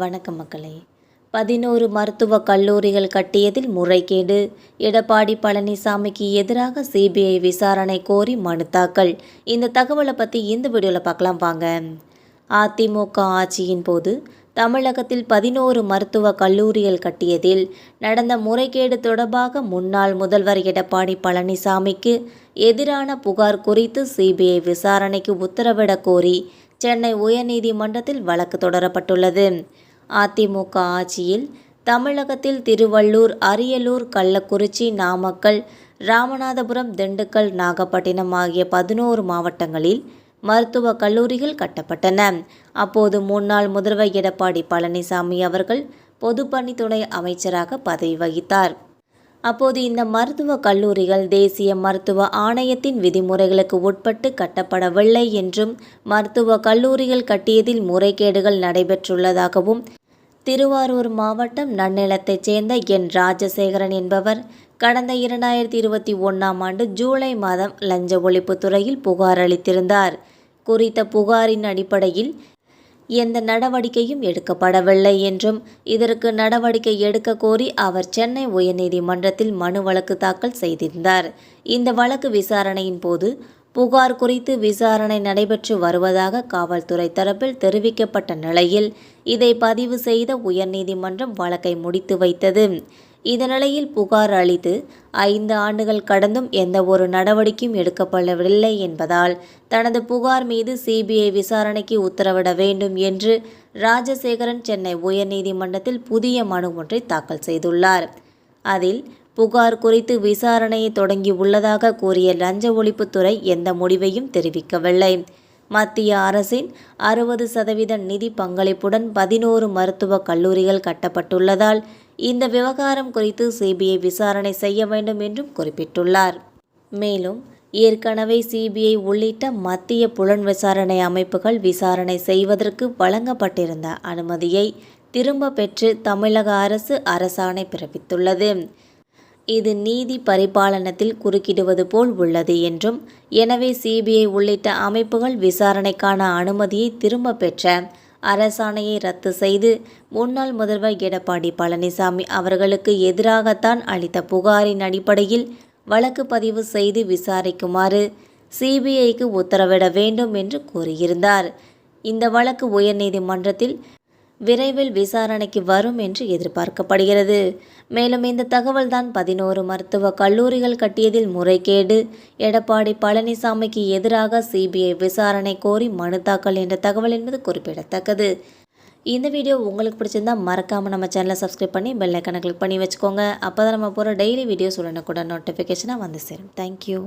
வணக்கம் மக்களே. பதினோரு மருத்துவக் கல்லூரிகள் கட்டியதில் முறைகேடு. எடப்பாடி பழனிசாமிக்கு எதிராக சிபிஐ விசாரணை கோரி மனு தாக்கல் இந்த தகவலை பற்றி இந்த வீடியோவில் பார்க்கலாம் வாங்க. அதிமுக ஆட்சியின் போது தமிழகத்தில் பதினோரு மருத்துவக் கல்லூரிகள் கட்டியதில் நடந்த முறைகேடு தொடர்பாக முன்னாள் முதல்வர் எடப்பாடி பழனிசாமிக்கு எதிரான புகார் குறித்து சிபிஐ விசாரணைக்கு உத்தரவிடக் கோரி சென்னை உயர்நீதிமன்றத்தில் வழக்கு தொடரப்பட்டுள்ளது. அதிமுக ஆட்சியில் தமிழகத்தில் திருவள்ளூர் அரியலூர் கள்ளக்குறிச்சி நாமக்கல் ராமநாதபுரம் திண்டுக்கல் நாகப்பட்டினம் ஆகிய பதினோரு மாவட்டங்களில் மருத்துவக் கல்லூரிகள் கட்டப்பட்டன. அப்போது முன்னாள் முதல்வர் எடப்பாடி பழனிசாமி அவர்கள் பொதுப்பணித்துறை அமைச்சராக பதவி வகித்தார். அப்போது இந்த மருத்துவக் கல்லூரிகள் தேசிய மருத்துவ ஆணையத்தின் விதிமுறைகளுக்கு உட்பட்டு கட்டப்படவில்லை என்றும் மருத்துவக் கல்லூரிகள் கட்டியதில் முறைகேடுகள் நடைபெற்றுள்ளதாகவும் திருவாரூர் மாவட்டம் நன்னிலத்தைச் சேர்ந்த என். ராஜசேகரன் என்பவர் கடந்த இரண்டாயிரத்தி இருபத்தி ஒன்றாம் ஆண்டு ஜூலை மாதம் லஞ்ச ஒழிப்புத்துறையில் புகார் அளித்திருந்தார். குறித்த புகாரின் அடிப்படையில் எந்த நடவடிக்கையும் எடுக்கப்படவில்லை என்றும் இதற்கு நடவடிக்கை எடுக்க கோரி அவர் சென்னை உயர்நீதிமன்றத்தில் மனு வழக்கு தாக்கல் செய்திருந்தார். இந்த வழக்கு விசாரணையின் போது புகார் குறித்து விசாரணை நடைபெற்று வருவதாக காவல்துறை தரப்பில் தெரிவிக்கப்பட்ட நிலையில் இதை பதிவு செய்த உயர்நீதிமன்றம் வழக்கை முடித்து வைத்தது. இதனிலையில் புகார் அளித்து ஐந்து ஆண்டுகள் கடந்தும் எந்த ஒரு நடவடிக்கையும் எடுக்கப்படவில்லை என்பதால் தனது புகார் மீது சிபிஐ விசாரணைக்கு உத்தரவிட வேண்டும் என்று ராஜசேகரன் சென்னை உயர்நீதிமன்றத்தில் புதிய மனு ஒன்றை தாக்கல் செய்துள்ளார். அதில் புகார் குறித்து விசாரணையை தொடங்கியுள்ளதாக கூறிய லஞ்ச ஒழிப்புத்துறை எந்த முடிவையும் தெரிவிக்கவில்லை. மத்திய அரசின் அறுபது சதவீத நிதி பங்களிப்புடன் பதினோரு மருத்துவக் கல்லூரிகள் கட்டப்பட்டுள்ளதால் இந்த விவகாரம் குறித்து சிபிஐ விசாரணை செய்ய வேண்டும் என்றும் குறிப்பிட்டுள்ளார். மேலும் ஏற்கனவே சிபிஐ உள்ளிட்ட மத்திய புலன் விசாரணை அமைப்புகள் விசாரணை செய்வதற்கு வழங்கப்பட்டிருந்த அனுமதியை திரும்ப பெற்று தமிழக அரசு அரசாணை பிறப்பித்துள்ளது. இது நீதி பரிபாலனத்தில் குறுக்கிடுவது போல் உள்ளது என்றும் எனவே சிபிஐ உள்ளிட்ட அமைப்புகள் விசாரணைக்கான அனுமதியை திரும்ப பெற்ற அரசாணையை ரத்து செய்து முன்னாள் முதல்வர் எடப்பாடி பழனிசாமி அவர்களுக்கு எதிராகத்தான் அளித்த புகாரின் அடிப்படையில் வழக்கு பதிவு செய்து விசாரிக்குமாறு சிபிஐக்கு உத்தரவிட வேண்டும் என்று கூறியிருந்தார். இந்த வழக்கு உயர்நீதிமன்றத்தில் விரைவில் விசாரணைக்கு வரும் என்று எதிர்பார்க்கப்படுகிறது. மேலும் இந்த தகவல்தான் பதினோரு மருத்துவ கல்லூரிகள் கட்டியதில் முறைகேடு. எடப்பாடி பழனிசாமிக்கு எதிராக சிபிஐ விசாரணை கோரி மனு தாக்கல் என்ற தகவல் என்பது குறிப்பிடத்தக்கது. இந்த வீடியோ உங்களுக்கு பிடிச்சிருந்தா மறக்காமல் நம்ம சேனலை சப்ஸ்கிரைப் பண்ணி பெல் ஐக்கனை கிளிக் பண்ணி வச்சுக்கோங்க. அப்போ தான் நம்ம போகிற டெய்லி வீடியோஸ் உடனுக்குடன் நோட்டிஃபிகேஷனாக வந்து சேரும். தேங்க்யூ